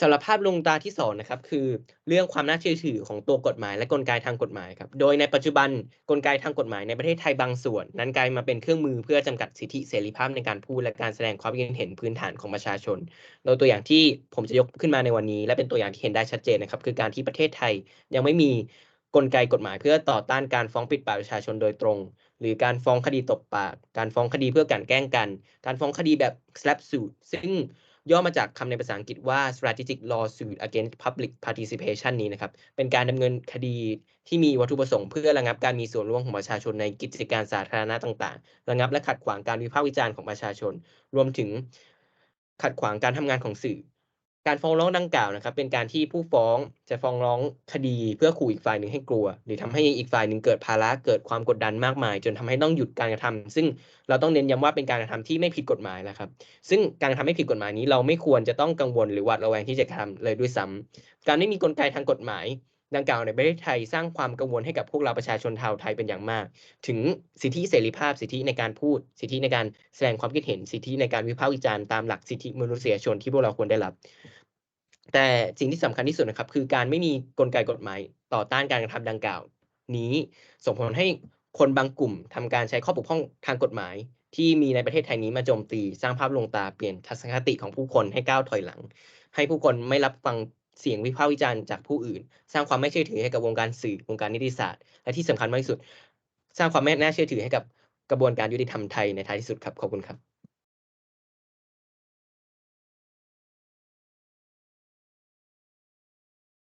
สำหรับภาพลงตาที่สองนะครับคือเรื่องความน่าเชื่อถือของตัวกฎหมายและกลไกทางกฎหมายครับโดยในปัจจุบันกลไกทางกฎหมายในประเทศไทยบางส่วน นั้นกลายมาเป็นเครื่องมือเพื่อจำกัดสิทธิเสรีภาพในการพูดและการแสดงความคิดเห็นพื้นฐานของประชาชน โดยตัวอย่างที่ผมจะยกขึ้นมาในวันนี้ และเป็นตัวอย่างที่เห็นได้ชัดเจนนะครับคือการที่ประเทศไทยยังไม่มีกลไกกฎหมายเพื่อต่อต้านการฟ้องปิดปากประชาชนโดยตรง หรือการฟ้องคดีตบปาก การฟ้องคดีเพื่อการแกล้งกัน การฟ้องคดีแบบ slap suit ซึ่ง ย่อมาจากคำในภาษาอังกฤษว่า strategic lawsuit against public participation นี้นะครับ เป็นการดำเนินคดีที่มีวัตถุประสงค์เพื่อระงับการมีส่วนร่วมของประชาชนในกิจการสาธารณะต่างๆ ระงับและขัดขวางการวิพากษ์วิจารณ์ของประชาชน รวมถึงขัดขวางการทำงานของสื่อ การฟ้องร้องดังกล่าวนะครับ เป็นการที่ผู้ฟ้องจะฟ้องร้องคดีเพื่อขู่อีกฝ่ายหนึ่งให้กลัว หรือทำให้อีกฝ่ายหนึ่งเกิดภาระเกิดความกดดันมากมาย จนทำให้ต้องหยุดการกระทำซึ่งเราต้องเน้นย้ำว่าเป็นการกระทำที่ไม่ผิดกฎหมายนะครับ ซึ่งการทำให้ผิดกฎหมายนี้ เราไม่ควรจะต้องกังวลหรือหวาดระแวงที่จะทำเลยด้วยซ้ำการไม่มีกลไกทางกฎหมายดังกล่าวในประเทศไทยสร้างความกังวลให้กับพวกเราประชาชนชาวไทยเป็นอย่างมาก ถึงสิทธิเสรีภาพสิทธิในการพูด สิทธิในการแสดงความคิดเห็นสิทธิในการวิพากษ์วิจารณ์ตามหลักสิทธิมนุษยชนที่พวกเราควรได้รับ แต่สิ่งที่สำคัญที่สุดนะครับ คือการไม่มีกลไกกฎหมายต่อต้านการกระทำดังกล่าว นี้ส่งผลให้คนบางกลุ่มทำการใช้ข้อบกพร่องทางกฎหมาย ที่มีในประเทศไทยนี้มาโจมตี สร้างภาพลวงตาเปลี่ยนทัศนคติของผู้คนให้ก้าวถอยหลัง ให้ผู้คนไม่รับฟังเสียงวิพากษ์วิจารณ์จากผู้อื่น สร้างความไม่เชื่อถือให้กับวงการสื่อวงการนิติศาสตร์ และที่สำคัญมากที่สุด สร้างความไม่น่าเชื่อถือให้กับกระบวนการยุติธรรมไทยในท้ายที่สุดครับขอบคุณครับ